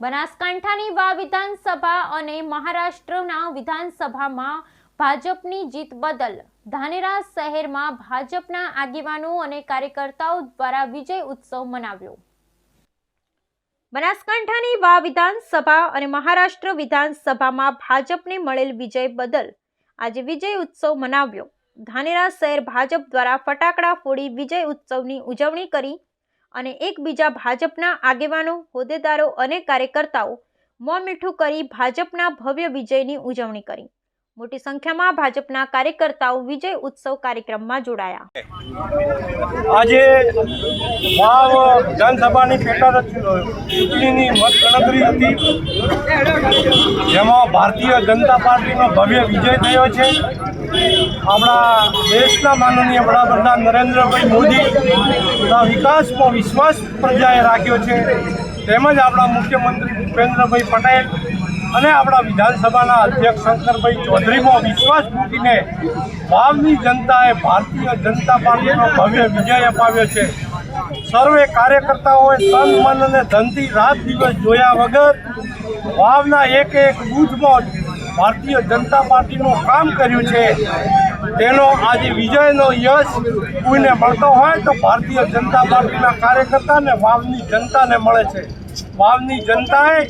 બનાસકાંઠાની વા વિધાનસભા અને મહારાષ્ટ્રના વિધાનસભામાં ભાજપની જીત બદલ ધાનેરા શહેરમાં ભાજપના આગેવાનો અને કાર્યકર્તાઓ દ્વારા વિજય ઉત્સવ મનાવ્યો. બનાસકાંઠાની વા વિધાનસભા અને મહારાષ્ટ્ર વિધાનસભામાં ભાજપને મળેલ વિજય બદલ આજે વિજય ઉત્સવ મનાવ્યો. ધાનેરા શહેર ભાજપ દ્વારા ફટાકડા ફોડી વિજય ઉત્સવની ઉજવણી કરી અને એકબીજા ભાજપના આગેવાનો, હોદ્દેદારો અને કાર્યકર્તાઓ મોં મીઠું કરી ભાજપના ભવ્ય વિજયની ઉજવણી કરી. મોટી સંખ્યામાં ભાજપના કાર્યકર્તાઓ વિજય ઉત્સવ કાર્યક્રમમાં જોડાયા. આજે વિધાનસભાની પેટા ચૂંટણીની મતગણતરી હતી. જેમાં ભારતીય જનતા પાર્ટીનો ભવ્ય વિજય થયો છે. આપણા દેશના માનનીય વડાપ્રધાન નરેન્દ્રભાઈ મોદીના વિકાસમાં વિશ્વાસ પ્રજાએ રાખ્યો છે. તેમજ આપણા મુખ્યમંત્રી ભૂપેન્દ્રભાઈ પટેલ અને આપણા વિધાનસભાના અધ્યક્ષ શંકરભાઈ ચૌધરીમાં વિશ્વાસ મૂકીને વાવની જનતાએ ભારતીય જનતા પાર્ટીનો ભવ્ય વિજય અપાવ્યો છે. સર્વે કાર્યકર્તાઓએ તન, મન અને ધનથી રાત દિવસ જોયા વગર વાવના એક એક બૂથમાં ભારતીય જનતા પાર્ટીનું કામ કર્યું છે, તેનો આજે વિજયનો યશ કોઈને મળતો હોય તો ભારતીય જનતા પાર્ટીના કાર્યકર્તાને વાવની જનતાને મળે છે. વાવની જનતાએ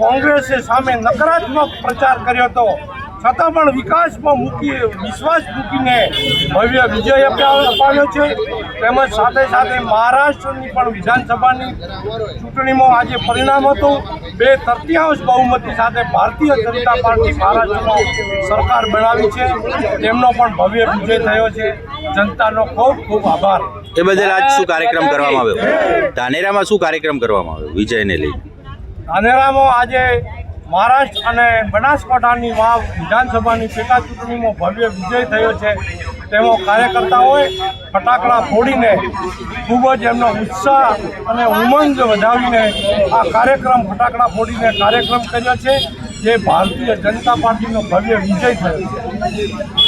કોંગ્રેસે સામે નકારાત્મક પ્રચાર કર્યો હતો. છતાં પણ વિકાસમાં મૂકી વિશ્વાસ મૂકીને ભવ્ય વિજય અપાવ્યો છે. તેમજ સાથે સાથે મહારાષ્ટ્રની પણ વિધાનસભાની ચૂંટણીમાં આજે પરિણામ હતું. બે તૃતીયાંશ બહુમતી સાથે ભારતીય જનતા પાર્ટી મહારાષ્ટ્રમાં સરકાર બનાવી છે. તેમનો પણ ભવ્ય વિજય થયો છે. જનતાનો ખૂબ ખૂબ આભાર. એ બદલ આજ શું કાર્યક્રમ કરવામાં આવ્યો? ધાનેરામાં શું કાર્યક્રમ કરવામાં આવ્યો વિજયને લઈ? ધાનેરામાં આજે મહારાષ્ટ્ર અને બનાસકાંઠાની વાવ વિધાનસભાની પેટા ચૂંટણીમાં ભવ્ય વિજય થયો છે. તેમાં કાર્યકર્તાઓએ ફટાકડા ફોડીને ખૂબ જ એમનો ઉત્સાહ અને ઉમંગ વધાવીને આ કાર્યક્રમ ફટાકડા ફોડીને કાર્યક્રમ કર્યો છે. જે ભારતીય જનતા પાર્ટીનો ભવ્ય વિજય થયો છે.